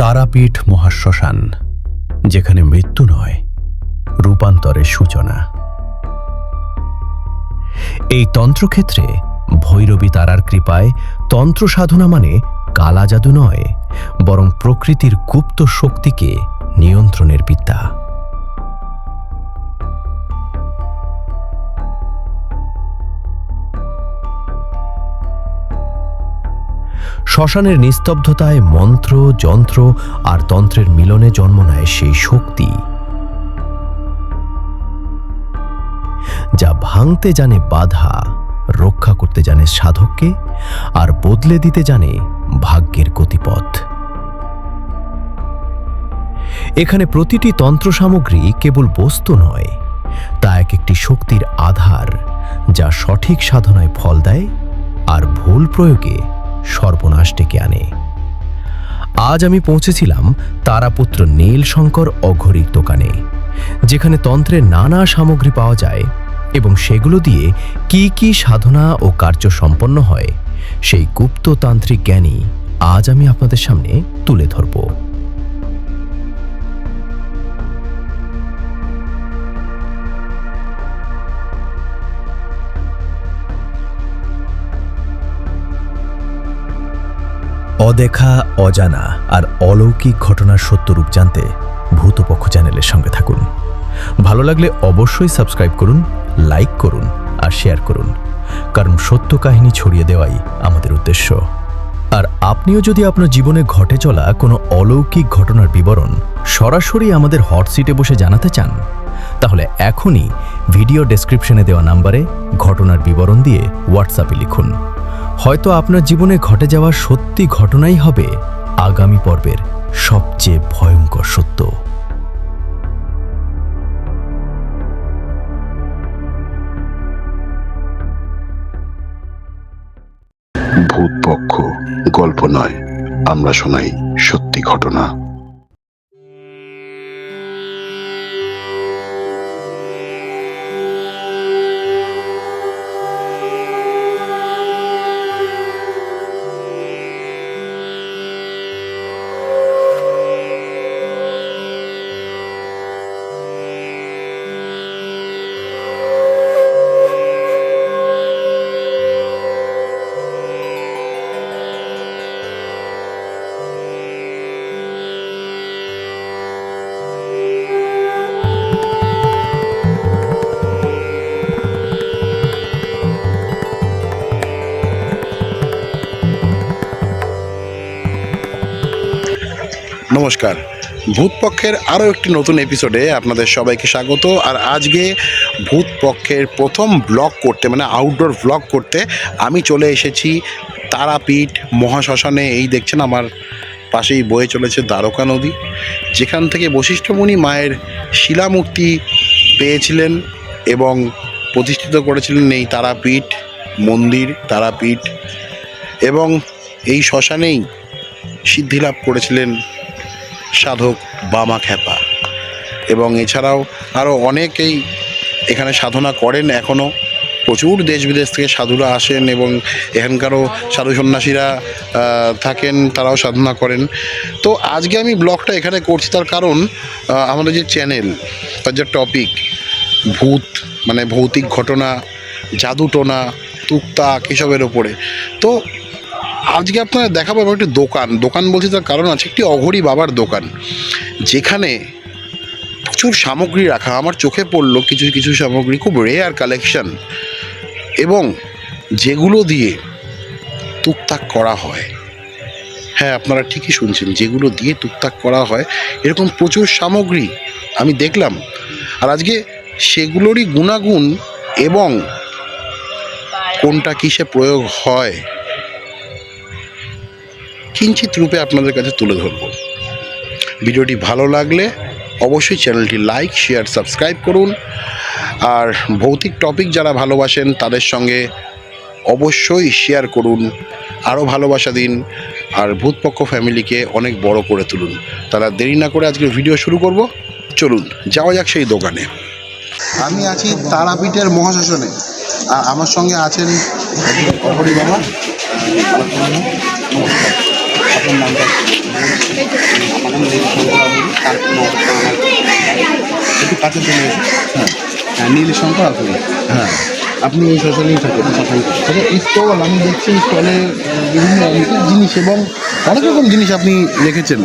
তারাপীঠ মহাশ্মশান, যেখানে মৃত্যু নয়, রূপান্তরের সূচনা। এই তন্ত্রক্ষেত্রে ভৈরবী তারার কৃপায় তন্ত্র সাধনা মানে কালা জাদু নয়, বরং প্রকৃতির গুপ্ত শক্তিকে নিয়ন্ত্রণের বিদ্যা। শ্মশানের নিস্তব্ধতায় মন্ত্র, যন্ত্র আর তন্ত্রের মিলনে জন্ম নেয় সেই শক্তি। যা ভাঙতে জানে বাধা, রক্ষা করতে জানে সাধককে আর বদলে দিতে জানে ভাগ্যের গতিপথ। এখানে প্রতিটি তন্ত্র সামগ্রী কেবল বস্তু নয়, তা এক একটি শক্তির আধার, যা সঠিক সাধনায় ফল দেয় আর ভুল প্রয়োগে সর্বনাশ ডেকে আনে। আজ আমি পৌঁছেছিলাম তারাপুত্র নীলশঙ্কর অঘরীর দোকানে, যেখানে তন্ত্রের নানা সামগ্রী পাওয়া যায় এবং সেগুলো দিয়ে কি কি সাধনা ও কার্য সম্পন্ন হয়, সেই গুপ্ততান্ত্রিক জ্ঞানই আজ আমি আপনাদের সামনে তুলে ধরব। অদেখা, অজানা আর অলৌকিক ঘটনার সত্যরূপ জানতে ভূতপক্ষ চ্যানেলের সঙ্গে থাকুন। ভালো লাগলে অবশ্যই সাবস্ক্রাইব করুন, লাইক করুন আর শেয়ার করুন। কারণ সত্য কাহিনী ছড়িয়ে দেওয়াই আমাদের উদ্দেশ্য। আর আপনিও যদি আপনার জীবনে ঘটে চলা কোনো অলৌকিক ঘটনার বিবরণ সরাসরি আমাদের হট সিটে বসে জানাতে চান, তাহলে এখনই ভিডিও ডেসক্রিপশনে দেওয়া নাম্বারে ঘটনার বিবরণ দিয়ে হোয়াটসঅ্যাপে লিখুন। হয়তো আপনার জীবনে ঘটে যাওয়া সত্যি ঘটনাই হবে আগামী পর্বের সবচেয়ে ভয়ঙ্কর সত্য। ভূতপক্ষ, গল্প নয়, আমরা শোনাই সত্যি ঘটনা। নমস্কার। ভূতপক্ষের আরও একটি নতুন এপিসোডে আপনাদের সবাইকে স্বাগত। আর আজকে ভূতপক্ষের প্রথম ব্লগ করতে মানে আউটডোর ব্লগ করতে আমি চলে এসেছি তারাপীঠ মহাশ্মশানে। এই দেখছেন আমার পাশেই বয়ে চলেছে দ্বারকা নদী। যেখান থেকে বশিষ্ঠমণি মায়ের শিলামূর্তি পেয়েছিলেন এবং প্রতিষ্ঠিত করেছিলেন এই তারাপীঠ মন্দির, তারাপীঠ। এবং এই শ্মশানেই সিদ্ধিলাভ করেছিলেন সাধক বামা খ্যাপা। এবং এছাড়াও আরও অনেকেই এখানে সাধনা করেন এখনও প্রচুর দেশ বিদেশ থেকে সাধুরা আসেন এবং এখানকারও সাধু সন্ন্যাসীরা থাকেন, তারাও সাধনা করেন। তো আজকে আমি ব্লগটা এখানে করছি তার কারণ আমাদের যে চ্যানেল তার যে টপিক, ভূত মানে ভৌতিক ঘটনা, জাদুটোনা তুকতাক এসবের ওপরে। তো আজকে আপনারা দেখাবো একটি দোকান। দোকান বলছি তার কারণ আছে একটি অঘরি বাবার দোকান, যেখানে প্রচুর সামগ্রী রাখা আমার চোখে পড়ল কিছু কিছু সামগ্রী, খুব রেয়ার কালেকশন এবং যেগুলো দিয়ে টুকটাক করা হয়। হ্যাঁ আপনারা ঠিকই শুনছেন, যেগুলো দিয়ে টুকটাক করা হয়, এরকম প্রচুর সামগ্রী আমি দেখলাম। আর আজকে সেগুলোরই গুণাগুণ এবং কোনটা কিসে প্রয়োগ হয় কিঞ্চিত রূপে আপনাদের কাছে তুলে ধরব। ভিডিওটি ভালো লাগলে অবশ্যই চ্যানেলটি লাইক, শেয়ার, সাবস্ক্রাইব করুন। আর ভৌতিক টপিক যারা ভালোবাসেন, তাদের সঙ্গে অবশ্যই শেয়ার করুন। আরও ভালোবাসা দিন। আর ভূতপক্ষ ফ্যামিলিকে অনেক বড় করে তুলুন। তারা দেরি না করে আজকে ভিডিও শুরু করব। চলুন, যাওয়া যাক সেই দোকানে। আমি আছি তারাপীঠের মহাশাসনে আর আমার সঙ্গে আছেন অপরি বাবা আপনার নামটা? আমার নাম একটু কাছে চলে এসে। হ্যাঁ আবুরি হ্যাঁ। আপনি এই শ্মশানেই থাকেন স্টল আমি দেখছি স্টলে বিভিন্ন জিনিস এবং অনেক রকম জিনিস আপনি রেখেছেন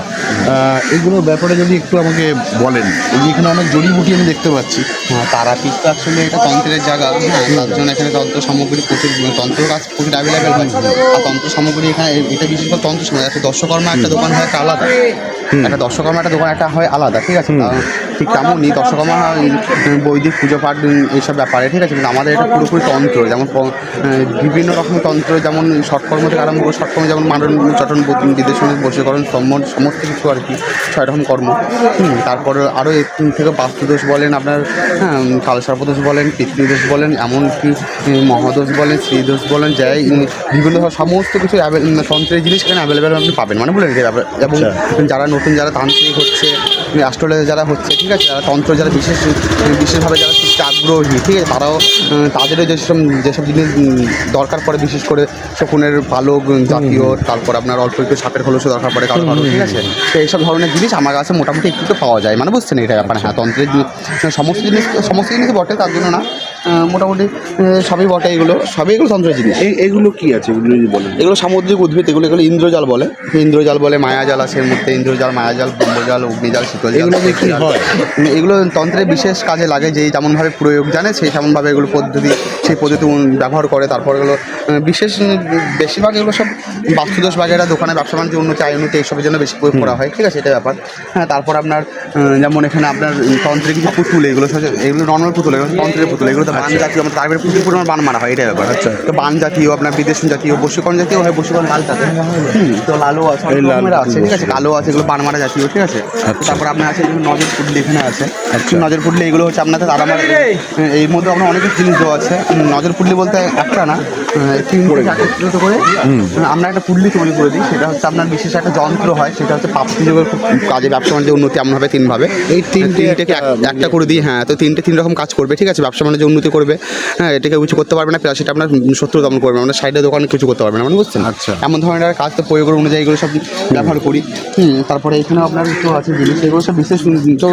এগুলোর ব্যাপারে যদি একটু আমাকে বলেন। এখানে অনেক জড়িবুটি আমি দেখতে পাচ্ছি। হ্যাঁ তারাপীঠ তো আসলে এটা তন্ত্রের জায়গা। হ্যাঁ তার জন্য এখানে তন্ত্র সামগ্রী প্রচুর তন্ত্র কাজ প্রচুর অ্যাভেলেবেল হয়। আর তন্ত্র সামগ্রী এখানে এটা বিশেষ করে তন্ত্র সামগ্রী। একটা দর্শকর্মা একটা দোকান হয় একটা আলাদা। একটা দর্শকর্মা একটা দোকান একটা হয় আলাদা ঠিক আছে? ঠিক তেমনই দর্শকর্মা বৈদিক পুজো পাঠ এইসব ব্যাপারে ঠিক আছে? কিন্তু আমাদের এটা পুরোপুরি তন্ত্র। যেমন বিভিন্ন রকম তন্ত্র যেমন শর্টকর্ম থেকে আরম্ভ করে শর্টকর্ম যেমন মানন চটন বিদেশন বসীকরণ সম্মন সমস্ত কিছু আর কি ছয় রকম কর্ম তারপর আরও এর থেকে বাস্তুদোষ বলেন আপনার হ্যাঁ কালসর্পদোষ বলেন পিতৃদোষ বলেন এমনকি মহাদোষ বলেন শ্রীদোষ বলেন যাই বিভিন্ন সমস্ত কিছু তন্ত্রের জিনিস এখানে অ্যাভেলেবেল আপনি পাবেন মানে বলে এবং যারা নতুন যারা তান্ত্রিক হচ্ছে অ্যাস্ট্রোলজি যারা হচ্ছে ঠিক আছে? যারা তন্ত্র যারা বিশেষ বিশেষভাবে যারা শিখতে আগ্রহী ঠিক আছে? তারাও তাদেরও যেসব যেসব জিনিস দরকার পড়ে বিশেষ করে শকুনের পালক জাতীয় তারপর আপনার অল্প একটু সাপের খোলসও দরকার পড়ে কারও ঠিক আছে? তো এইসব ধরনের জিনিস আমার কাছে মোটামুটি একটু তো পাওয়া যায় মানে বুঝছেন এটা ব্যাপার হ্যাঁ তন্ত্রের সমস্ত জিনিস সমস্ত জিনিস বটে তার জন্য না। মোটামুটি সবই বটে এগুলো। সবই এগুলো তন্ত্রের জিনিস। এই এগুলো কি আছে? এগুলো যদি বলেন। এগুলো সামুদ্রিক উদ্ভিদ এগুলো এগুলো ইন্দ্রজাল বলে। ইন্দ্রজাল বলে মায়াজাল আছে এর মধ্যে। ইন্দ্রজাল মায়াজাল ব্রহ্মজাল অগ্নিজাল শীতল এগুলো কি হয়? এগুলো তন্ত্রের বিশেষ কাজে লাগে যেই যেমনভাবে প্রয়োগ জানে সেই তেমনভাবে এগুলো পদ্ধতি সেই পদ্ধতি ব্যবহার করে। তারপর এগুলো বিশেষ বেশিরভাগ এগুলো সব বাস্তুদোষ বাগেরা দোকানে ব্যবসা বাণিজ্য উন্নতি আয় উন্নতি এইসবের জন্য বেশি প্রয়োগ করা হয়। ঠিক আছে এটা ব্যাপার। হ্যাঁ তারপর আপনার যেমন এখানে আপনার তন্ত্রের কিছু পুতুল এগুলো এগুলো নর্মাল পুতুল এগুলো তন্ত্রের পুতুল এগুলো বান জাতীয় আমাদের তারপরে প্রচুর পরিমাণ বান মারা হয় এটা ব্যাপার। আচ্ছা। তো বান জাতীয় আপনার বিদেশন জাতীয় বসীকরণ জাতীয় হয় বসীকরণ লাল জাতীয়। তো লালও আছে ঠিক আছে কালো আছে এগুলো বান মারা জাতীয় ঠিক আছে। তারপর আপনার আছে নজর এখানে আছে। নজর এগুলো হচ্ছে আপনাদের তারা এর মধ্যে আপনার অনেক জিনিস দেওয়া আছে নজর পুটলি বলতে একটা না তিনটে একত্রিত করে। আমরা একটা পুটলি তৈরি করে দিই। সেটা হচ্ছে আপনার বিশেষ একটা যন্ত্র হয় সেটা হচ্ছে পাপড়ি যোগের খুব কাজে ব্যবসা বাণিজ্য উন্নতি এমনভাবে তিনভাবে এই তিনটে তিনটেকে একটা, এক- একটা করে দিই হ্যাঁ তো তিনটে তিন রকম কাজ করবে ঠিক আছে? ব্যবসা বাণিজ্য উন্নতি করবে। হ্যাঁ এটাকে কিছু করতে পারবে না প্লাস সেটা আপনার শত্রু দমন করবে আমরা সাইডে দোকানে কিছু করতে পারবে না মানে বুঝছেন? আচ্ছা। এমন ধরনের কাজ তো প্রয়োগের অনুযায়ী এগুলো সব ব্যবহার করি। হুম তারপরে এখানে আপনার কিছু আছে জিনিস এগুলো সব বিশেষ তো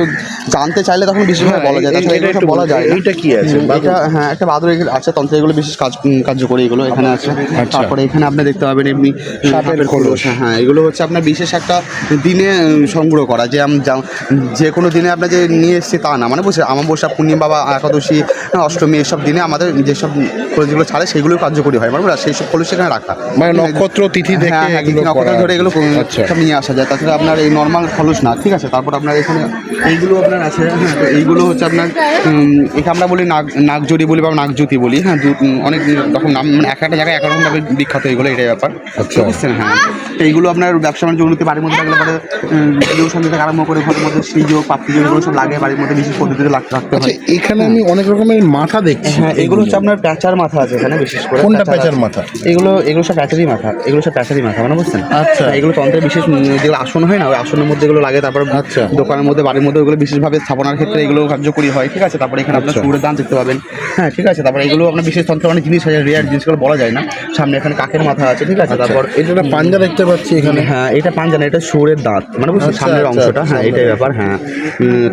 জানতে চাইলে তখন বিশেষভাবে বলা যায় হ্যাঁ, তাছাড়া এটা এগুলো সব বলা যায় না। এইটা কি আছে? এটা হ্যাঁ একটা বাদর আছে তন্ত্র এগুলো বিশেষ কাজ কার্যকরী এগুলো এখানে আছে। আচ্ছা। তারপরে এখানে আপনি দেখতে পাবেন এমনি সাপের খোলস। খোলস। হ্যাঁ এগুলো হচ্ছে আপনার বিশেষ একটা দিনে সংগ্রহ করা। যে আম- যা- কোনো দিনে আপনার যে নিয়ে এসছে তা না। মানে বুঝছে আমাবস্যা পূর্ণিমা বা একাদশী হ্যাঁ, অষ্টমী এসব দিনে আমাদের যেসব খোলসগুলো ছাড়ে সেগুলো কার্যকরী হয়। মানে? সেই সব খোলস সেখানে রাখা। মানে নক্ষত্র তিথি দেখে হ্যাঁ হ্যাঁ নক্ষত্র ধরে এগুলো আচ্ছা। সব নিয়ে আসা যায়। তাছাড়া আপনার এই নর্মাল খোলস না ঠিক আছে? তারপর আপনার এখানে এইগুলো আপনার আছে হ্যাঁ তো এইগুলো হচ্ছে আপনার একে আমরা বলি নাগ নাগজুরি বলি বা নাগজ্যোতি বলি। হ্যাঁ অনেক রকম নাম এক একটা জায়গায় এক রকমভাবে বিখ্যাত এগুলো এটাই ব্যাপার। আচ্ছা। বুঝছেন? হ্যাঁ। এইগুলো আপনার ব্যবসা বাণিজ্য উন্নতি বাড়ির মধ্যে থাকলে পরে সঙ্গে থেকে আরম্ভ করে ঘরের মধ্যে শ্রীযোগ পাত্রীযোগ এগুলো সব লাগে বাড়ির মধ্যে বিশেষ পদ্ধতিতে রাখতে রাখতে আচ্ছা হয়। এখানে আমি অনেক রকমের মাথা দেখছি। হ্যাঁ এগুলো হচ্ছে আপনার প্যাঁচার মাথা আছে এখানে বিশেষ করে কোনটা প্যাঁচার মাথা? এগুলো এগুলো সব প্যাঁচারই মাথা এগুলো সব প্যাঁচারই মাথা মানে বুঝছেন? আচ্ছা। হ্যাঁ, এগুলো তন্ত্রের বিশেষ যেগুলো আসন হয় না ওই আসনের মধ্যে এগুলো লাগে তারপর আচ্ছা। দোকানের মধ্যে বাড়ির মধ্যে ওগুলো বিশেষভাবে স্থাপনার ক্ষেত্রে এগুলো কার্যকরী হয় ঠিক আছে? তারপরে এখানে আপনার আচ্ছা। সুরের দান দেখতে পাবেন। হ্যাঁ ঠিক আছে? তারপরে এগুলো আপনার বিশেষ তন্ত্র অনেক জিনিস হয় রেয়ার জিনিসগুলো বলা যায় না। সামনে এখানে কাকের মাথা আছে ঠিক আছে? তারপর এটা পাঞ্জা দেখতে পাচ্ছি এখানে। হ্যাঁ এটা পাঞ্জানা এটা সুরের দাঁত। মানে বুঝছেন আচ্ছা, সামনের আচ্ছা, অংশটা। হ্যাঁ এটাই ব্যাপার হ্যাঁ।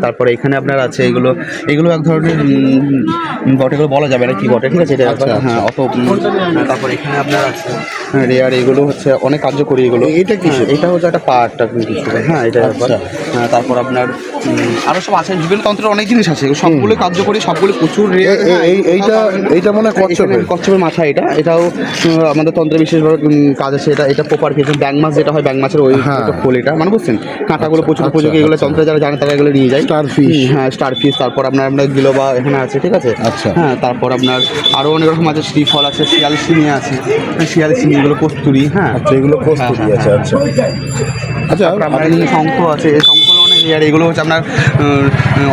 তারপরে এখানে আপনার আছে এগুলো এগুলো এক ধরনের বটে বলা যাবে না কি বটে ঠিক আছে? এটা ব্যাপার আচ্ছা, হ্যাঁ অত হ্যাঁ, তারপরে এখানে আপনার আছে রেয়ার এগুলো হচ্ছে অনেক কার্যকরী এগুলো। এটা কিসের? হ্যাঁ, এটা হচ্ছে একটা পার্টটা হ্যাঁ এটা ব্যাপার। হ্যাঁ তারপর আপনার উম, আরও সব আছে বিভিন্ন তন্ত্রের অনেক জিনিস আছে সবগুলো কার্যকরী সবগুলো প্রচুর এইটা এইটা মনে হয় কচ্ছপের। কচ্ছপের মাথা এটা এটাও আমাদের তন্ত্রে বিশেষভাবে কাজ আছে এটা এটা প্রপার কেসে ব্যাং মাছ যেটা হয় ব্যাং মাছের ওই হ্যাঁ। এটা। মানে বুঝছেন? কাঁটাগুলো প্রচুর আচ্ছা, উপযোগী এগুলো আচ্ছা। তন্ত্রে যারা জানে তারা এগুলো নিয়ে যায়। Starfish। হুম, হ্যাঁ স্টার ফিশ তারপর আপনার আপনার গিলোবা এখানে আছে ঠিক আছে? আচ্ছা। হ্যাঁ তারপর আপনার আরও অনেক রকম আছে শ্রীফল আছে শিয়াল সিমি আছে। শিয়াল সিমি এগুলো কস্তুরি হ্যাঁ। আচ্ছা এগুলো কস্তুরি হ্যাঁ, আছে আচ্ছা আচ্ছা। তারপর আপনার শঙ্খ আছে এই অনেক আর এগুলো হচ্ছে আপনার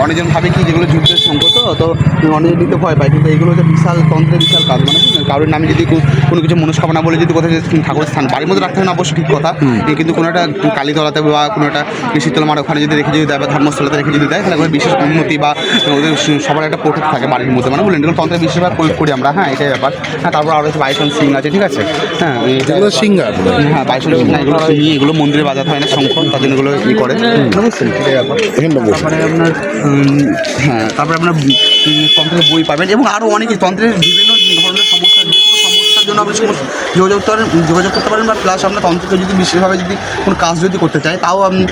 অনেকজন ভাবে কি যেগুলো যুদ্ধের সঙ্গ তো তো অনেকজন নিতে ভয় পায়। কিন্তু এগুলো হচ্ছে বিশাল তন্ত্রের বিশাল কাজ। মানে কারোর নামে যদি কোনো কিছু মনস্কামনা বলে যদি কোথাও যদি ঠাকুরের স্থান বাড়ির মধ্যে রাখতে হবে না অবশ্যই ঠিক কথা। কিন্তু কোনো একটা কালীতলাতে বা কোনো একটা শীতল মার ওখানে যদি রেখে যদি দেয় বা ধর্মস্থলাতে রেখে যদি দেয় তাহলে ওখানে বিশেষ উন্নতি বা ওদের স- সবার একটা প্রোটেক্ট থাকে বাড়ির মধ্যে। মানে বললেন এগুলো তন্ত্রের বেশিরভাগ প্রয়োগ করি আমরা। হ্যাঁ এটাই ব্যাপার। হ্যাঁ তারপর আরও হচ্ছে বাইসন সিং আছে ঠিক আছে? হ্যাঁ সিঙ্গার। হ্যাঁ বাইশন সিং এগুলো এগুলো মন্দিরে বাজাতে হয় না শঙ্খ তার জন্য এগুলো ই করে। বুঝছেন? তারপরে আপনার হ্যাঁ তারপরে আপনার তন্ত্রের বই পাবেন এবং আরও অনেক তন্ত্রের বিভিন্ন ধরনের সমস্যা যে কোনো সমস্যার জন্য আপনি যোগাযোগ করতে পারেন যোগাযোগ করতে পারেন বা প্লাস আপনার তন্ত্রকে যদি বিশেষভাবে যদি কোনো কাজ যদি করতে চায় তাও আপনি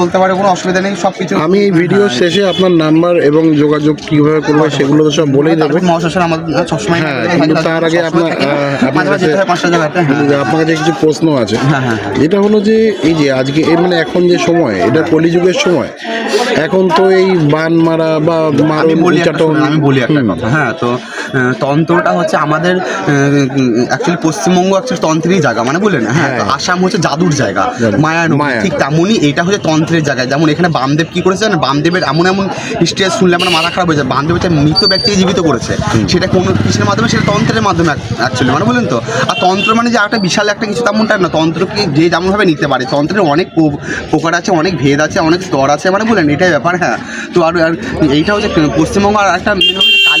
বলতে পারে কোনো অসুবিধা নেই সব কিছু আমি এই ভিডিও শেষে আপনার নাম্বার এবং যোগাযোগ কীভাবে করব সেগুলো তো সব বলেই দেবে। মহাশাসন আমাদের সবসময় হ্যাঁ, তার আগে আপনার, আপনার হয় হ্যাঁ। কাছে কিছু প্রশ্ন আছে। হ্যাঁ, হ্যাঁ, হ্যাঁ। হলো যে এই যে আজকে এই মানে এখন যে সময় এটা কলিযুগের সময় এখন তো এই বান মারা বা মারণ আমি বলি একটা। কথা হ্যাঁ তো তন্ত্রটা হচ্ছে আমাদের অ্যাকচুয়ালি পশ্চিমবঙ্গ অ্যাকচুয়ালি তন্ত্রেরই জায়গা মানে বললেন হ্যাঁ আসাম হচ্ছে জাদুর জায়গা মায়া। ঠিক তেমনই এটা হচ্ছে তন্ত্রের জায়গা। যেমন এখানে বামদেব কি করেছে জানেন? বামদেবের এমন এমন স্টেজ শুনলে আমার মাথা খারাপ হয়ে যায় বামদেব হচ্ছে মৃত ব্যক্তিকে জীবিত করেছে। সেটা কোন কিসের মাধ্যমে সেটা তন্ত্রের মাধ্যমে অ্যাকচুয়ালি মানে বললেন তো? আর তন্ত্র মানে যে একটা বিশাল একটা কিছু তেমনটা না। তন্ত্রকে যে যেমনভাবে নিতে পারে তন্ত্রের অনেক প্রো- প্রকার আছে অনেক ভেদ আছে অনেক স্তর আছে মানে বললেন এটাই ব্যাপার হ্যাঁ। তো আর এইটা হচ্ছে পশ্চিমবঙ্গ আর একটা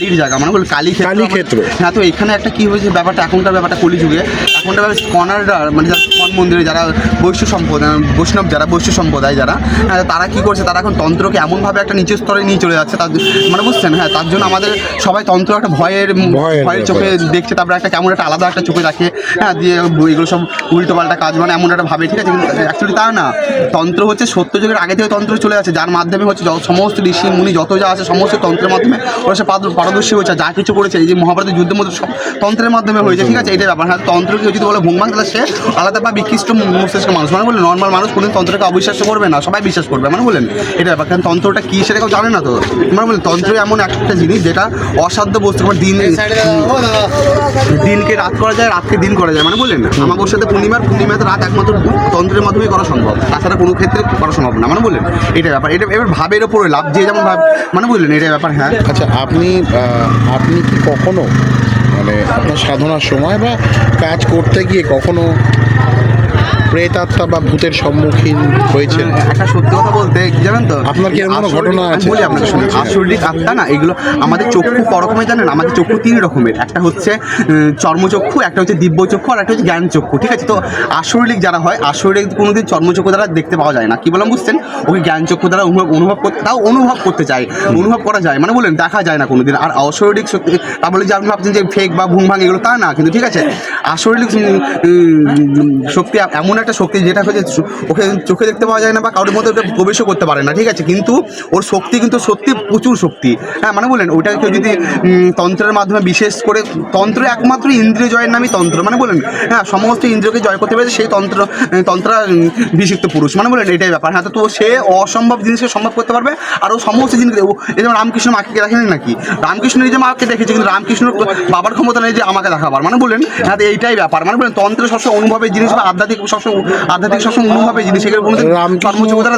কালীর জায়গা মানে বলুন কালী ক্ষেত্র কালী ক্ষেত্র। হ্যাঁ তো এখানে একটা কি হয়েছে ব্যাপারটা এখনকার ব্যাপারটা কলিযুগে এখনকার ব্যাপার কনাররা মানে যারা কন মন্দিরে যারা বৈশ্য সম্প্রদায় বৈষ্ণব যারা বৈশ্য সম্প্রদায় যারা হ্যাঁ, তারা কি করছে তারা এখন তন্ত্রকে এমনভাবে একটা নিচু স্তরে নিয়ে চলে যাচ্ছে তার মানে বুঝছেন হ্যাঁ তার জন্য আমাদের সবাই তন্ত্র একটা ভয়ের ভয়ের ভয়ের চোখে দেখছে তারপরে একটা কেমন একটা আলাদা একটা চোখে রাখে হ্যাঁ দিয়ে এগুলো সব উল্টো পাল্টা কাজ মানে এমন একটা ভাবে ঠিক আছে কিন্তু অ্যাকচুয়ালি তা না তন্ত্র হচ্ছে সত্য যুগের আগে থেকে তন্ত্র চলে আছে যার মাধ্যমে হচ্ছে সমস্ত ঋষি মুনি যত যা আছে সমস্ত তন্ত্রের মাধ্যমে ওরা সে পারদ- পারদর্শী হয়েছে যা কিছু করেছে এই যে মহাভারতের যুদ্ধের মধ্যে সব তন্ত্রের মাধ্যমে হয়েছে ঠিক আছে? এটা ব্যাপার। হ্যাঁ তন্ত্রকে যদি বলে ভুংভাং তাহলে সে আলাদা বা বিকৃষ্ট মস্তিষ্ক মানুষ। মানে বলে নর্মাল মানুষ কোনোদিন তন্ত্রকে অবিশ্বাস করবে না সবাই বিশ্বাস করবে মানে বলেন এটা ব্যাপার। কারণ তন্ত্রটা কী সেটা কেউ জানে না তো। মানে বলেন তন্ত্র এমন একটা জিনিস যেটা অসাধ্য বস্তু মানে দিন দিনকে রাত করা যায় রাতকে দিন করা যায় মানে বললেন না আমাবস্যাতে পূর্ণিমার পূর্ণিমাতে রাত একমাত্র তন্ত্রের মাধ্যমেই করা সম্ভব। তাছাড়া কোনো ক্ষেত্রে করা সম্ভব না মানে বললেন এটা ব্যাপার। এটা এবার ভাবের ওপরে লাভ যে যেমন ভাব মানে বললেন এটা ব্যাপার হ্যাঁ। আচ্ছা আপনি আপনি কি কখনো মানে আপনার সাধনার সময় বা কাজ করতে গিয়ে কখনো প্রেতাত্মা বা ভূতের সম্মুখীন হয়েছেন। একটা সত্যি কথা বলতে কি জানেন তো? আপনার কি আসরিক- ঘটনা আছে? বলি আপনাকে শুনুন আসরিক আত্মা না এগুলো আমাদের চক্ষু পরকমে জানেন আমাদের চক্ষু তিন রকমের। একটা হচ্ছে চর্মচক্ষু একটা হচ্ছে দিব্য চক্ষু আর একটা হচ্ছে জ্ঞান চক্ষু ঠিক আছে? তো আসরিক যারা হয় আসরিক কোনোদিন চর্মচক্ষু দ্বারা দেখতে পাওয়া যায় না। কি বললাম বুঝছেন? ওকে জ্ঞান চক্ষু দ্বারা অনুভব অনুভব করতে তাও অনুভব করতে চায় অনুভব করা যায়। মানে বলেন দেখা যায় না কোনোদিন। আর অশরীরিক সত্যি তা বলে যে আপনি ভাবছেন যে ফেক বা ঘুম ভাঙ এগুলো তা না কিন্তু ঠিক আছে? আসরিক শক্তি এমন একটা শক্তি যেটা হচ্ছে ওকে চোখে দেখতে পাওয়া যায় না বা কারোর মধ্যে ওটা প্রবেশও করতে পারে না, ঠিক আছে? কিন্তু ওর শক্তি কিন্তু সত্যি প্রচুর শক্তি। হ্যাঁ মানে বলেন ওটা কেউ যদি তন্ত্রের মাধ্যমে বিশেষ করে, তন্ত্র একমাত্র ইন্দ্রিয় জয়ের নামই তন্ত্র মানে বলেন হ্যাঁ সমস্ত ইন্দ্রিয়কে জয় করতে পেরেছে সেই তন্ত্র তন্ত্রা বিশিষ্ট পুরুষ মানে বলেন, এটাই ব্যাপার। হ্যাঁ তো সে অসম্ভব জিনিসকে সম্ভব করতে পারবে, আর ও সমস্ত জিনিস এই যেমন রামকৃষ্ণ মাকে দেখেন নাকি? রামকৃষ্ণ নিজে মাকে দেখেছে, কিন্তু রামকৃষ্ণ বাবার ক্ষমতা নেই যে আমাকে দেখাবার মানে বলেন হ্যাঁ এইটাই ব্যাপার। মানে বলেন, তন্ত্র সবসময় অনুভবের জিনিস বা আধ্যাত্মিক সবসময় আধ্যাত্মিক সবসময় জিনিস কোনো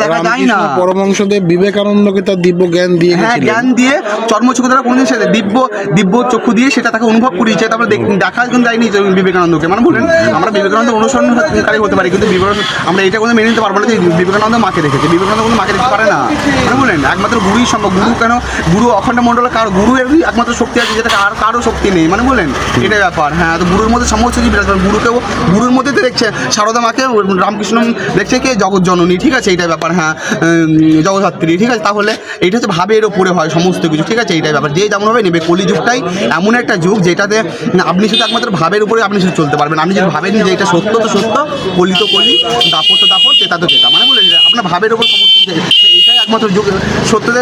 দেখা যায় না। পরমহংসদেব বিবেকানন্দকে তার দিব্য জ্ঞান দিয়ে হ্যাঁ জ্ঞান দিয়ে কোনোদিন দিব্য দিব্য চক্ষু দিয়ে সেটা তাকে অনুভব করিয়েছে। তারপরে দেখা কিন্তু যায়নি বিবেকানন্দকে। মানে বলেন আমরা বিবেকানন্দ অনুসরণকারী হতে পারি কিন্তু বিবেকানন্দ আমরা এটা কোনো মেনে নিতে পারব না যে বিবেকানন্দ মাকে দেখেছে বিবেকানন্দ কোনো মাকে দেখতে পারে না। মানে বলেন একমাত্র গুরুই সম্ভব। গুরু কেন? গুরু অখণ্ড মণ্ডল কার গুরু এর একমাত্র শক্তি আছে যেটা আর কারও শক্তি নেই। মানে বলেন এটা ব্যাপার। হ্যাঁ তো গুরুর মধ্যে সমস্ত কিছু বিরাজ গুরুকেও গুরুর মধ্যে দেখছে সারদা মাকে রামকৃষ্ণ দেখছে কে? জগৎ জননী ঠিক আছে? এইটাই ব্যাপার হ্যাঁ। উম, জগদ্ধাত্রী ঠিক আছে? তাহলে এটা হচ্ছে ভাবের ওপরে হয় সমস্ত কিছু ঠিক আছে? এইটাই ব্যাপার। যে হবে নেবে। কলিযুগটাই এমন একটা যুগ যেটাতে আপনি শুধু একমাত্র ভাবের উপরে আপনি শুধু চলতে পারবেন। আপনি যদি ভাবেন যে এটা সত্য তো সত্য। কলি তো কলি দাপট তো দাপট চেতা তো চেতা। মানে বলে আপনার ভাবের উপর সমস্ত একমাত্র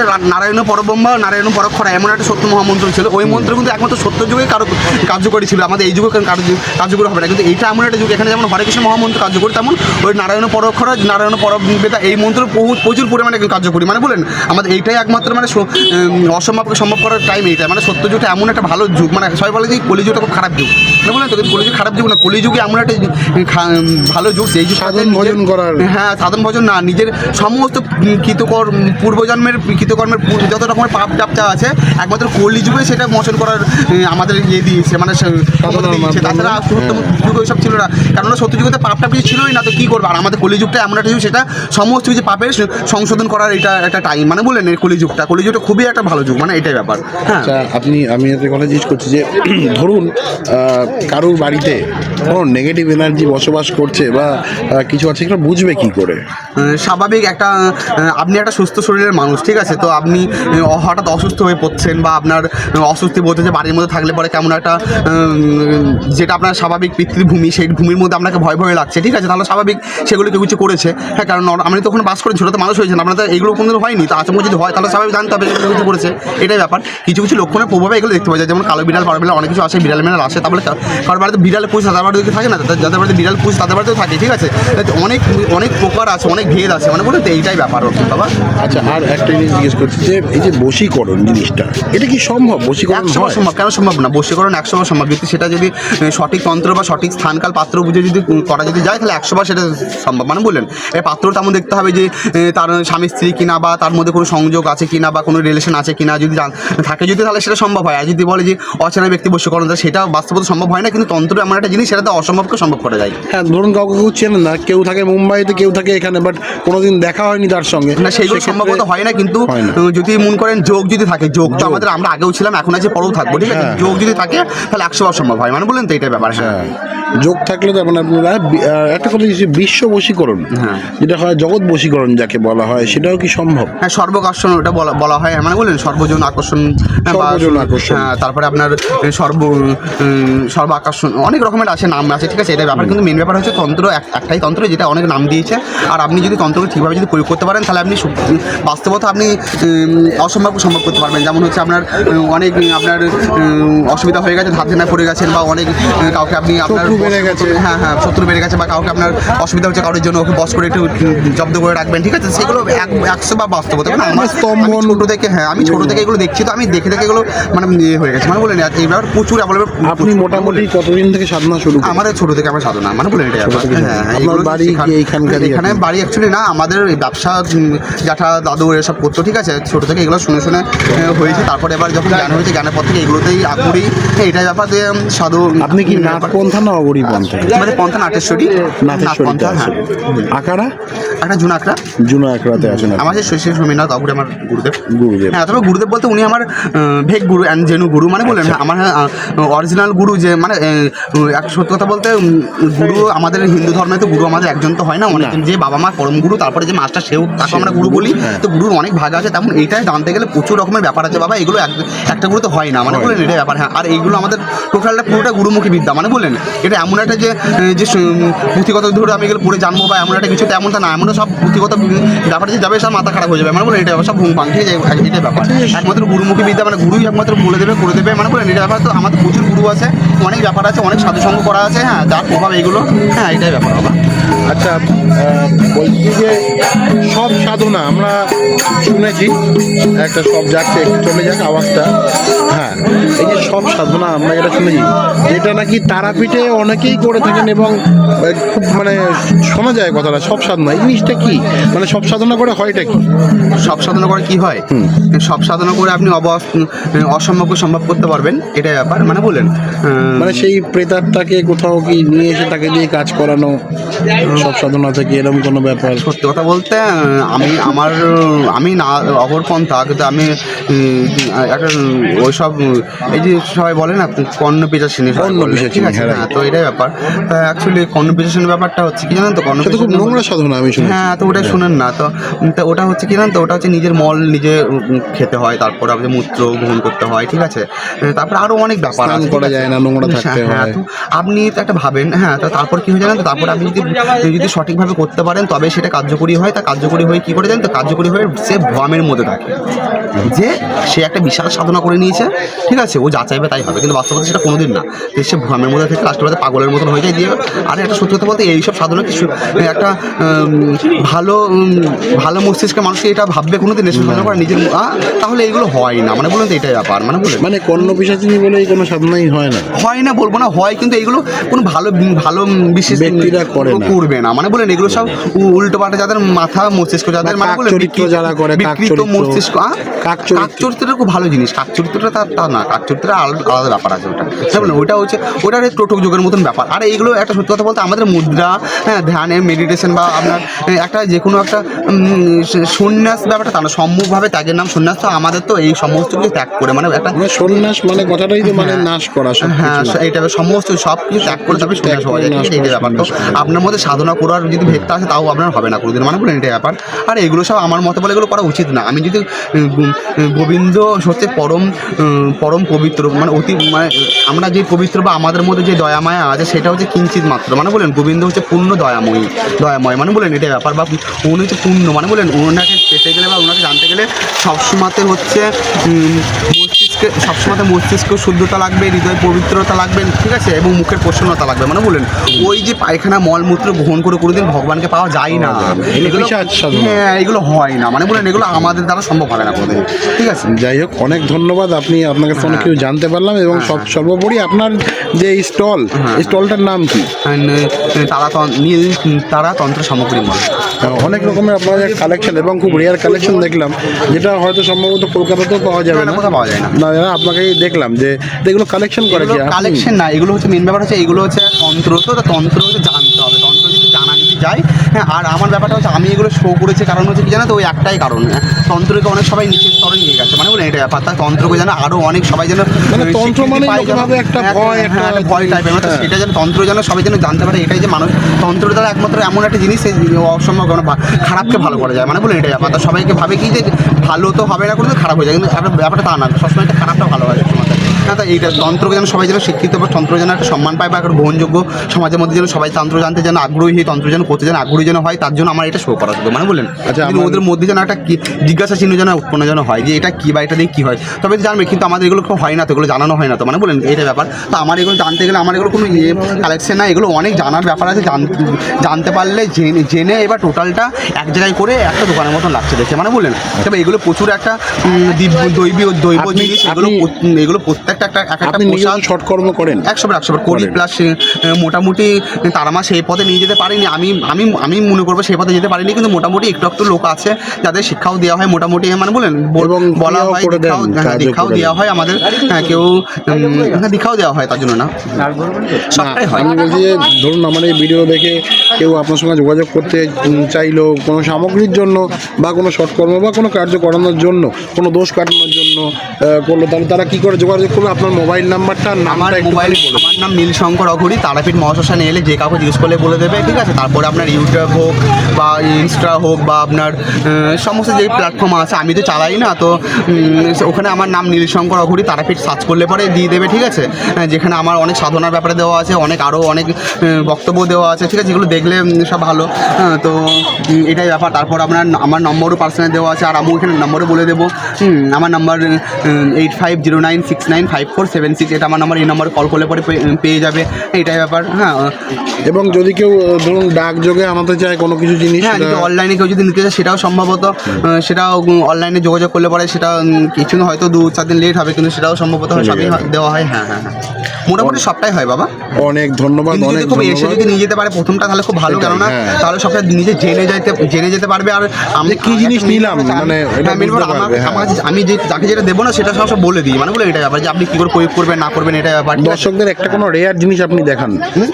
রা- নারায়ণ পরব্রহ্মা নারায়ণ পরক্ষরা এমন একটা সত্য মহামন্ত্র ছিল। ওই মন্ত্র কিন্তু একমাত্র সত্য যুগে কারও কার্যকরী ছিল। আমাদের এই যুগে কারও কার্য- কার্যকরী হবে না। কিন্তু এইটা এমন একটা যুগ। এখানে যেমন হরে কৃষ্ণ মহামন্ত্র কার্যকরী তেমন ওই নারায়ণ পরক্ষরা নারায়ণ পরবেতা এই মন্ত্র বহু প্রচুর পরিমাণে কার্যকরী। মানে বলেন আমাদের এইটাই একমাত্র মানে অসম্ভবকে সম্ভব করার টাইম এইটা। মানে সত্য যুগটা এমন একটা ভালো যুগ। মানে সবাই বলে যে কলিযুগটা খুব খারাপ যুগ। মানে বলেন তো কলিযুগ খারাপ যুগ না কলিযুগে এমন একটা ভালো যুগ। সেই যুগ সাধন ভজন করার। হ্যাঁ সাধন ভজন না। নিজের সমস্ত কৃতকর পূর্বজন্মের কৃতকর্মের যত রকমের পাপ টাপটা আছে একমাত্র কলি যুগে সেটা মোচন করার আমাদের ইয়ে দিয়েছে মানে দিয়েছে। তাছাড়া যুগ ওইসব ছিল না। কেননা সত্য যুগে তো পাপ টাপ কিছু ছিলই না তো কী করব? আর আমাদের কলিযুগটা এমন একটা যুগ সেটা সমস্ত কিছু পাপের সংশোধন করার এটা একটা টাইম মানে বললেন এই কলিযুগটা। কলিযুগটা খুবই একটা ভালো যুগ মানে এটাই ব্যাপার। হ্যাঁ। আচ্ছা আপনি আমি একটা কথা জিজ্ঞেস করছি যে ধরুন কারোর বাড়িতে কোনো নেগেটিভ এনার্জি বসবাস করছে বা কিছু আছে সেটা বুঝবে কি করে? স্বাভাবিক একটা আপনি একটা সুস্থ শরীরের মানুষ, ঠিক আছে? তো আপনি হঠাৎ অসুস্থ হয়ে পড়ছেন বা আপনার অস্বস্তি বোধ হচ্ছে বাড়ির মধ্যে থাকলে পরে কেমন একটা যেটা আপনার স্বাভাবিক পিতৃভূমি, সেই ভূমির মধ্যে আপনাকে ভয় ভয় লাগছে, ঠিক আছে? তাহলে স্বাভাবিক সেগুলো কেউ কিছু করেছে। হ্যাঁ কারণ আপনি তো ওখানে বাস করেন ছোটো তো মানুষ হয়েছেন, আপনার তো এগুলো কোনো হয়নি, তো আচমকা যদি হয়, তাহলে স্বাভাবিক জানতে হবে সেগুলো কিছু করেছে। এটাই ব্যাপার। কিছু কিছু লক্ষণের প্রভাবে এগুলো দেখতে পাওয়া যায়, যেমন কালো বিড়াল পাড়া বিড়াল অনেক কিছু আসে, বিড়াল মেড়াল আসে, তারপরে কারোর বাড়িতে বিড়াল পুষ, তাদের বাড়িতে থাকে না যাদের বাড়িতে বিড়াল পুষ, তাদের বাড়িতেও থাকে, ঠিক আছে? অনেক অনেক প্রকার আছে, অনেক ভেদ আছে মানে বলতে এইটাই ব্যাপার, বাবা। আচ্ছা আর একটা জিনিস জিজ্ঞেস করছি যে এই যে বশীকরণ জিনিসটা এটা কি সম্ভব? বশীকরণ একশো সম্ভব কেন সম্ভব না? বশীকরণ একশো বার সম্ভব যদি সেটা যদি সঠিক তন্ত্র বা সঠিক স্থানকাল পাত্র বুঝে যদি করা যদি যায় তাহলে একশো বার সেটা সম্ভব। মানে বললেন এই পাত্র তেমন দেখতে হবে যে তার স্বামী স্ত্রী কিনা বা তার মধ্যে কোনো সংযোগ আছে কিনা বা কোনো রিলেশন আছে কিনা যদি থাকে যদি তাহলে সেটা সম্ভব হয়। আর যদি বলে যে অচেনা ব্যক্তি বশীকরণ তাহলে সেটা বাস্তবত সম্ভব হয় না কিন্তু তন্ত্র এমন একটা জিনিস সেটা তো অসম্ভবকে সম্ভব করা যায়। হ্যাঁ ধরুন কাউকে কেউ চেনেন না কেউ থাকে মুম্বাইতে কেউ থাকে এখানে বাট কোনোদিন দেখা হয়নি তার সঙ্গে। না সেই সম্ভবত হয় না কিন্তু যদি মন করেন যোগ যদি থাকে যোগ তো আমাদের আমরা আগেও ছিলাম এখন আছে পরেও থাকব ঠিক আছে? হ্যাঁ। যোগ যদি থাকে তাহলে একশো বার সম্ভব হয়। মানে বলেন তো এটা ব্যাপার। হ্যাঁ। যোগ থাকলে তো মানে আপনারা একটা কথা হচ্ছে বিশ্ব বশীকরণ হ্যাঁ। যেটা হয় জগৎ বশীকরণ যাকে বলা হয় সেটাও কি সম্ভব হ্যাঁ সর্বকর্ষণ ওটা বলা বলা হয় মানে বললেন সর্বজন আকর্ষণ হ্যাঁ, সর্বজন আকর্ষণ। হ্যাঁ তারপরে আপনার সর্ব সর্ব আকর্ষণ অনেক রকমের আছে নাম আছে ঠিক আছে এটা ব্যাপার কিন্তু মেন ব্যাপার হচ্ছে তন্ত্র একটাই তন্ত্র যেটা অনেক নাম দিয়েছে আর আপনি যদি তন্ত্রকে ঠিকভাবে যদি প্রয়োগ করতে পারেন তাহলে আপনি বাস্তবতা আপনি অসম্ভব সম্ভব করতে পারবেন যেমন হচ্ছে আপনার অনেক আপনার অসুবিধা হয়ে গেছে ধার ধানায় পড়ে গেছেন বা অনেক কাউকে আপনি আপনার বেড়ে গেছে। হ্যাঁ হ্যাঁ শত্রু বেড়ে গেছে বা কাউকে আপনার অসুবিধা হচ্ছে কারোর জন্য ওকে বস করে একটু জব্দ করে রাখবেন ঠিক আছে? সেগুলো একশো বা বাস্তবতা মানে আমার স্তম্ভন। আমি ছোট থেকে হ্যাঁ আমি ছোট থেকে এগুলো দেখছি তো আমি দেখে দেখে এগুলো মানে ইয়ে হয়ে গেছে। মানে বলেন এই ব্যাপার প্রচুর অ্যাভেলেবল আপনি মোটামুটি কতদিন থেকে সাধনা শুরু আমাদের ছোট থেকে আমার সাধনা মানে বলেন এটা হ্যাঁ হ্যাঁ, বাড়ি এখানে বাড়ি অ্যাকচুয়ালি না আমাদের ব্যবসা জ্যাঠা দাদু এসব করতো ঠিক আছে? ছোট থেকে এগুলো শুনে শুনে হয়েছে। তারপরে এবার যখন জ্ঞান হয়েছে জ্ঞানের পর থেকে এগুলোতেই আগুরি এটাই ব্যাপার যে সাধু আপনি কি নাথ ব্যাপার। পন্থা না অগরী পন্থা। আমাদের পন্থা নাটেশ্বরী? পন্থা হ্যাঁ। আছে আকারা? একটা জুনাকরা জুনো একরাতে আছেন। আমার যে সমীনাথ অগুরে আমার গুরুদেব। গুরুদেব। হ্যাঁ তবে গুরুদেব বলতে উনি আমার ভেগ গুরু অ্যান্ড জেনু গুরু মানে বললেন। হ্যাঁ আমার অরিজিনাল গুরু যে মানে এক সত্যি কথা বলতে গুরু আমাদের হিন্দু ধর্মে তো গুরু আমাদের একজন তো হয় না। অনেক যে বাবা মা পরম গুরু তারপরে যে মাস্টার সেও তাকে আমরা গুরু বলি। তো গুরুর অনেক ভাগ আছে তেমন এইটাই জানতে গেলে প্রচুর রকমের ব্যাপার আছে। বাবা এগুলো এক- একটা গুরু তো হয় না। মানে বললেন এটাই ব্যাপার হ্যাঁ। আর এইগুলো আমাদের টোটালটা পুরোটা গুরুমুখী বিদ্যা মানে বললেন এটা এমন একটা যে যে পুঁথিগত ধরে আমি এগুলো পড়ে জানব বা এমন একটা কিছু তেমনটা না এমন সব পুঁথিগত ব্যাপার যে যাবে সব মাথা খারাপ হয়ে যাবে। মানে বলে এটা সব ভুম ঠিক আছে এটাই ব্যাপার। একমাত্র গুরুমুখী বিদ্যা মানে গুরুই একমাত্র বলে দেবে করে দেবে মানে বলে এটা ব্যাপার তো আমাদের প্রচুর গুরু আছে অনেক ব্যাপার আছে অনেক সাধুসঙ্গ করা আছে হ্যাঁ যার প্রভাব এগুলো হ্যাঁ এটাই ব্যাপার বাবা। আচ্ছা বলছি যে সব সাধনা আমরা শুনেছি। একটা সব যাচ্ছে চলে যাক আওয়াজটা। হ্যাঁ এই যে সব সাধনা আমরা যেটা শুনেছি এটা নাকি তারাপীঠে অনেকেই করে থাকেন এবং খুব মানে শোনা যায় কথাটা সব সাধনা এই জিনিসটা কি? মানে সব সাধনা করে হয়টা কি? সব সাধনা করে কি হয়? সব সাধনা করে আপনি অব অসম্ভবকে সম্ভব করতে পারবেন এটাই ব্যাপার মানে বলেন মানে সেই প্রেতারটাকে কোথাও কি নিয়ে এসে তাকে দিয়ে কাজ করানো? সব সাধনা থেকে এরকম কোনো ব্যাপার? সত্যি কথা বলতে আমি আমার আমি না অগরপন্থা কিন্তু আমি একটা উম, ওইসব উম, এই যে সবাই বলে না কর্ণ সবাই কর্ণ ঠিক আছে? হ্যাঁ, হ্যাঁ তো এটাই ব্যাপার। অ্যাকচুয়ালি কর্ণ পিচাসিনীর ব্যাপারটা হচ্ছে কি জানেন তো কর্ণ খুব নোংরা সাধনা আমি শুনেছি। হ্যাঁ তো ওটা শুনেন না তো ওটা হচ্ছে কি জানেন তো ওটা হচ্ছে নিজের মল নিজে খেতে হয় তারপর আপনার মূত্র গ্রহণ করতে হয় ঠিক আছে? তারপর আরও অনেক ব্যাপার করা যায় না, নোংরা থাকতে হ্যাঁ, হয়। আপনি তো একটা ভাবেন হ্যাঁ তো তারপর কি হয়ে জানেন তো তারপর আপনি যদি যদি সঠিকভাবে করতে পারেন তবে সেটা কার্যকরী হয়। তা কার্যকরী হয়ে কী করে জানেন তো? কার্যকরী হয়ে সে ভ্রমের মধ্যে থাকে। যে সে একটা বিশাল সাধনা করে নিয়েছে ঠিক আছে? ও যা চাইবে তাই হবে। কিন্তু বাস্তবতা সেটা কোনোদিন না। সে ভ্রমের মধ্যে থেকে লাস্টে পাগলের মতন হয়ে যায় দিয়ে আর একটা সত্যি কথা বলতে এইসব সাধনা কিছু একটা ভালো ভালো মস্তিষ্কের মানুষকে এটা ভাববে কোনোদিন এসব সাধনা করে নিজের তাহলে এইগুলো হয় না। মানে বলুন তো এটাই ব্যাপার। মানে বলুন। মানে কর্ণ পিসাচিনী বলে এই কোনো সাধনাই হয় না। হয় না বলব না হয় কিন্তু এইগুলো কোনো ভালো ভালো বিশেষ ব্যক্তিরা করে না। না। মানে বলেন এগুলো সব উল্টো পাল্টা যাদের মাথা মস্তিষ্ক যাদের মানে বলে চরিত্র যারা করে, বিকৃত মস্তিষ্ক কাক চরিত্রটা খুব ভালো জিনিস। কাক চরিত্রটা তার তা না কাক চরিত্রটা আলাদা ব্যাপার আছে ওটা। বুঝলেন ওটা হচ্ছে ওটা টোটক যুগের মতন ব্যাপার। আর এইগুলো একটা সত্যি কথা বলতে আমাদের মুদ্রা হ্যাঁ ধ্যানে মেডিটেশন বা আপনার একটা যে কোনো একটা সন্ন্যাস ব্যাপারটা তা না সম্মুখভাবে ত্যাগের নাম সন্ন্যাস তো আমাদের তো এই সমস্ত কিছু ত্যাগ করে মানে একটা মানে সন্ন্যাস মানে কথাটাই তো মানে নাশ করা হ্যাঁ এইটা সমস্ত সব কিছু ত্যাগ করে তবে সন্ন্যাস হওয়া যায়? এইটাই ব্যাপার। তো আপনার মধ্যে সাধনা করার যদি ভেদটা আসে তাও আপনার হবে না কোনোদিন মানে বলেন এটা ব্যাপার। আর এগুলো সব আমার মতে বলে এগুলো করা উচিত না। আমি যদি গোবিন্দ হচ্ছে পরম পরম পবিত্র মানে অতি মানে আমরা যে পবিত্র বা আমাদের মধ্যে যে দয়া মায়া আছে সেটা হচ্ছে কিঞ্চিত মাত্র। মানে বলেন, গোবিন্দ হচ্ছে পূর্ণ দয়াময়ী, দয়াময়। মানে বলেন এটা ব্যাপার বা উনি হচ্ছে পূর্ণ মানে বলেন ওনাকে পেতে গেলে বা ওনাকে জানতে গেলে সবসময়তে হচ্ছে মস্তিষ্কে সবসময় মস্তিষ্ক শুদ্ধতা লাগবে, হৃদয় পবিত্রতা লাগবে, ঠিক আছে? এবং মুখের প্রসন্নতা লাগবে। মানে বলেন, ওই যে পায়খানা মলমূত্র গ্রহণ করে কোনোদিন ভগবানকে পাওয়া যায় না। এগুলো। হ্যাঁ এগুলো হয় না। মানে বলেন এগুলো আমাদের দ্বারা সম্ভব হবে না কোনোদিন। ঠিক আছে? যাই হোক অনেক ধন্যবাদ। আপনি আপনার কাছে অনেক কিছু জানতে পারলাম এবং সব সর্বোপরি আপনার যে স্টল স্টলটার নাম কি? তারা নীল তারা তন্ত্র সামগ্রী মল অনেক রকমের আপনাদের কালেকশন এবং খুব রেয়ার কালেকশন দেখলাম যেটা হয়তো সম্ভবত কলকাতাতেও পাওয়া যাবে না, কোথাও পাওয়া যায় না। না আপনাকেই দেখলাম যে এগুলো কালেকশন করে কি? কালেকশন না এগুলো হচ্ছে মেন ব্যাপার হচ্ছে এগুলো হচ্ছে তন্ত্র। তো তন্ত্র হচ্ছে জানতে হবে তন্ত্র যদি জানা যদি যায় হ্যাঁ আর আমার ব্যাপারটা হচ্ছে আমি এগুলো শো করেছি কারণ হচ্ছে কি জানো তো ওই একটাই কারণ। হ্যাঁ, তন্ত্রকে অনেক সবাই নিচের স্তরে নিয়ে গেছে মানে বলে এটা ব্যাপার। তাই তন্ত্রকে যেন আরও অনেক সবাই যেন মানে একটা হ্যাঁ, ভয়, হ্যাঁ, টাইপের মানে। সেটা যেন তন্ত্র যেন সবাই যেন জানতে পারে এটাই যে মানুষ তন্ত্র দ্বারা একমাত্র এমন একটা জিনিস অসম্ভব খারাপকে ভালো করা যায়। মানে বলে এটাই ব্যাপার। তা সবাইকে ভাবে কি যে ভালো তো হবে না কোনো খারাপ হয়ে যায়। কিন্তু একটা ব্যাপারটা তা না সবসময় একটা খারাপটা ভালো হয়। না তো এইটা তন্ত্রকে যেন সবাই যেন শিক্ষিত বা তন্ত্র যেন একটা সম্মান পায় বা একটা গ্রহণযোগ্য সমাজের মধ্যে যেন সবাই তন্ত্র জানতে যেন আগ্রহী হয় তন্ত্র যেন করতে যেন আগ্রহী যেন হয় তার জন্য আমার এটা শো করা মানে বলেন আচ্ছা, ওদের মধ্যে যেন একটা কি জিজ্ঞাসা চিহ্ন যেন উৎপন্ন যেন হয় যে এটা কী বা এটা দিয়ে কী হয়। তবে জানবে কিন্তু আমাদের এগুলো হয় না তো এগুলো জানানো হয় না তো। মানে বলেন এটা ব্যাপার। তো আমার এগুলো জানতে গেলে আমার এগুলো কোনো ইয়ে কালেকশন না এগুলো অনেক জানার ব্যাপার আছে। জান- জানতে পারলে জেনে জেনে এবার টোটালটা এক জায়গায় করে একটা দোকানের মতন লাগছে দেখে। মানে বললেন তবে এগুলো প্রচুর একটা দৈব দৈব জিনিস এগুলো এগুলো প্রত্যেকটা একটা এক একটা পোশাক শর্ট করেন। একশো বার একশো বার। করি প্লাস মোটামুটি তারা মা সেই পথে নিয়ে যেতে পারিনি। আমি আমি আমি মনে করব সেই পথে যেতে পারিনি কিন্তু মোটামুটি একটু একটু লোক আছে যাদের শিক্ষাও দেওয়া হয় মোটামুটি মানে বলেন বল- বলা হয় দেন, দীক্ষাও হ্যাঁ, দীক্ষাও দেওয়া হয় আমাদের হ্যাঁ কেউ হ্যাঁ দীক্ষাও দেওয়া হয় তার জন্য না। সবটাই হয়। আমি বলছি যে ধরুন আমার এই ভিডিও দেখে কেউ আপনার সঙ্গে যোগাযোগ করতে চাইলো কোনো সামগ্রীর জন্য বা কোনো শর্টকর্ম বা কোনো কার্য করানোর জন্য কোনো দোষ কাটানোর জন্য করল তাহলে তারা কি করে যোগাযোগ করবে? আপনার মোবাইল নাম্বারটা আমার মোবাইল আমার নাম নীলশঙ্কর অঘুরি তারাপীঠ মহাশ্মশানে এলে যে কাউকে ইউজ করলে বলে দেবে ঠিক আছে? তারপরে আপনার ইউটিউব হোক বা ইনস্টা হোক বা আপনার সমস্ত যে প্ল্যাটফর্ম আছে আমি তো চালাই না তো ওখানে আমার নাম নীলশঙ্কর অঘুরি তারাপীঠ সার্চ করলে পরে দিয়ে দেবে ঠিক আছে? যেখানে আমার অনেক সাধনার ব্যাপারে দেওয়া আছে অনেক আরও অনেক বক্তব্য দেওয়া আছে ঠিক আছে? যেগুলো দেখলে সব ভালো। তো এটাই ব্যাপার। তারপর আপনার আমার নম্বরও পার্সোনাল দেওয়া আছে আর আমি ওখানে নম্বরও বলে দেবো। আমার number eight five zero nine six nine five four seven six এটা আমার নাম্বার এই নম্বরে কল করলে পরে পেয়ে- যাবে এইটাই ব্যাপার হ্যাঁ। এবং যদি কেউ ধরুন ডাক যোগে আনাতে চায় কোনো কিছু জিনিস হ্যাঁ যদি অনলাইনে কেউ যদি নিতে চায় সেটাও সম্ভবত সেটাও অনলাইনে যোগাযোগ করলে পরে সেটা কিছু না হয়তো দু চার দিন লেট হবে কিন্তু সেটাও সম্ভবত সবই দেওয়া হয় হ্যাঁ হ্যাঁ হ্যাঁ। মোটামুটি সবটাই হয় বাবা। অনেক ধন্যবাদ অনেক খুব এসে যদি নিয়ে যেতে পারে প্রথমটা তাহলে খুব ভালো সেটাই, কেননা হ্যাঁ। তাহলে সবটা নিজে জেনে যাইতে জেনে যেতে পারবে আর আমি কি জিনিস নিলাম, মানে হ্যাঁ, আমি যে তাকে যেটা দেবো না সেটা সব সব বলে দিই মানে বলে এটা ব্যাপার যে আপনি কি করে প্রয়োগ করবেন না করবেন এটা ব্যাপার দর্শকদের একটা কোনো রেয়ার জিনিস আপনি দেখান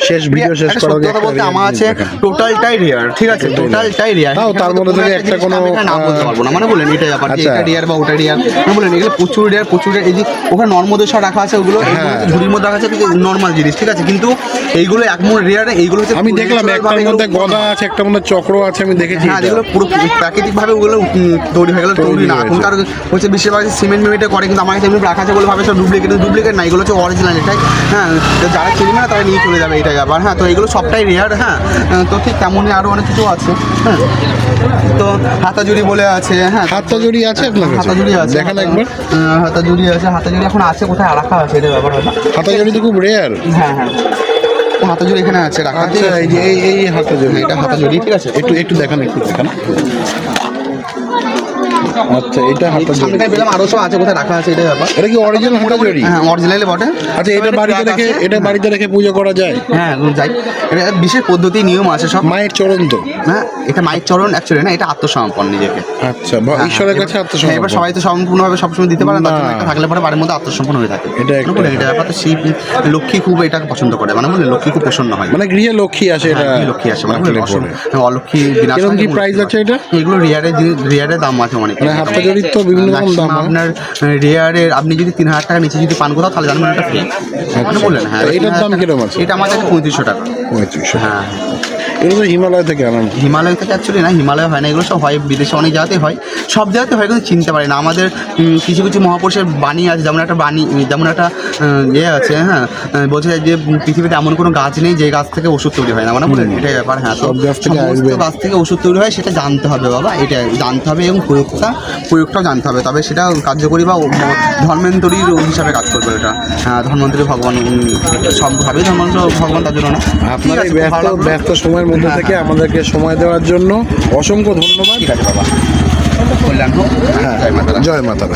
শেষ ভিডিও শেষ একটা করার আগে বলতে আমার আছে। টোটালটাই রেয়ার ঠিক আছে টোটালটাই রেয়ার তাও তার মধ্যে থেকে একটা কোনো, না বলতে পারব না মানে বলেন এটা ব্যাপার আচ্ছা। এটা রেয়ার বা ওটা রেয়ার মানে বলেন এগুলো প্রচুর রেয়ার প্রচুর। এই যে ওখানে নর্মদেশ্বর রাখা আছে ওগুলো এগুলো হ্যাঁ। ঝুড়ির মধ্যে রাখা আছে নর্মাল জিনিস ঠিক আছে কিন্তু এইগুলো এক মন রেয়ার এইগুলো হচ্ছে আমি দেখলাম একটার মধ্যে গদা আছে একটার মধ্যে চক্র আছে আমি দেখেছি হ্যাঁ এটা। যেগুলো পুরো প্রাকৃতিক ভাবে ওগুলো তৈরি হয়ে গেল তৈরি না। এখনকার হচ্ছে বেশিরভাগ সিমেন্ট মিমেন্টে করে কিন্তু আমার কাছে এমনি রাখা আছে বলে ভাবে সব ডুপ্লিকেট ডুপ্লিকেট ডুপ্লিকেট না এগুলো হচ্ছে অরিজিনাল এটাই। হ্যাঁ তো যারা চিনবে না তারা নিয়ে চলে যাবে এটাই আবার হ্যাঁ তো এগুলো সবটাই রেয়ার হ্যাঁ। তো ঠিক তেমনই আরও অনেক কিছু আছে হ্যাঁ। তো হাতাজুরি বলে আছে হ্যাঁ। হাতটা জড়ি আছে আপনার কাছে? হাতাজুরি আছে দেখান একবার। আহ, হাতাজুরি আছে হাতাজুরি এখন আছে কোথায়? রাখা আছে এটা ব্যাপার হলো। হাতা জড়ি তো খুব রেয়ার হ্যাঁ হ্যাঁ। হাতাজুরি এখানে আছে রাখা আচ্ছা আছে? এই যে এই এই হাতা জড়ি এটা হাতাজুরি ঠিক আছে। একটু একটু দেখান একটু দেখান। আচ্ছা এটা হাতা জড়ি সামনেটায় পেলাম আরও সব আছে কোথায় রাখা আছে এটাই ব্যাপার। এটা কি অরিজিনাল হাতা জড়ি হ্যাঁ অরিজিনালি বটে। আচ্ছা এটা বাড়িতে রেখে এটা বাড়িতে রেখে পুজো করা যায়? হ্যাঁ যাই। এটা বিশেষ পদ্ধতি নিয়ম আছে সব। মায়ের চরণ তো। হ্যাঁ এটা মায়ের চরণ অ্যাকচুয়ালি না এটা আত্মসমর্পণ নিজেকে। আচ্ছা ঈশ্বরের কাছে হ্যাঁ, আত্মসমর্পণ। এবার সবাই তো সম্পূর্ণভাবে সবসময় দিতে পারে না। একটা থাকলে পরে বাড়ির মধ্যে আত্মসমর্পণ হয়ে থাকে। এটা এটা ব্যাপার তো শিব লক্ষ্মী খুব এটাকে পছন্দ করে মানে বুঝলেন লক্ষ্মী খুব প্রসন্ন হয়। মানে গৃহে লক্ষ্মী আসে এটা হ্যাঁ, লক্ষ্মী আসে মানে অলক্ষ্মী বিনাশ কি প্রাইস আছে এটা? এগুলো রেয়ারের রেয়ারের দাম আছে অনেক। মানে হাতটা জড়ির তো বিভিন্ন রকম দাম আপনার রেয়ারের আপনি যদি তিন হাজার টাকা নিচে যদি পান কোথাও তাহলে জানবেন এটা ফ্রি মানে বললেন হ্যাঁ এটার দাম কীরকম আছে? এটা আমাদের পঁয়ত্রিশশো টাকা। পঁয়ত্রিশশো। হ্যাঁ। এটা তো হিমালয় থেকে আনানো হিমালয় থেকে অ্যাকচুয়ালি না হিমালয় হয় না এগুলো সব হয় বিদেশে অনেক জায়গাতে হয়। সব জায়গাতে হয় কিন্তু চিনতে পারি না। আমাদের কিছু কিছু মহাপুরুষের বাণী আছে যেমন একটা বাণী যেমন একটা ইয়ে আছে হ্যাঁ বলছে যে পৃথিবীতে এমন কোনো গাছ নেই যে গাছ থেকে ওষুধ তৈরি হয় না মানে বলেন এটাই ব্যাপার হ্যাঁ সব গাছ থেকে গাছ থেকে ওষুধ তৈরি হয় সেটা জানতে হবে বাবা এটা জানতে হবে এবং প্রয়োগটা প্রয়োগটাও জানতে হবে তবে সেটা কার্যকরী বা ও- হিসাবে কাজ করবে এটা হ্যাঁ ধর্মান্তরী ভগবান উম, সবভাবেই ধর্মান্তর ভগবান তার জন্য না আপনার ব্যস্ত সময়ের মধ্যে হ্যাঁ, থেকে আমাদেরকে সময় দেওয়ার জন্য অসংখ্য ধন্যবাদ। বাবা। কল্যাণ। হোক হ্যাঁ জয় মাতা দা। জয় মাতা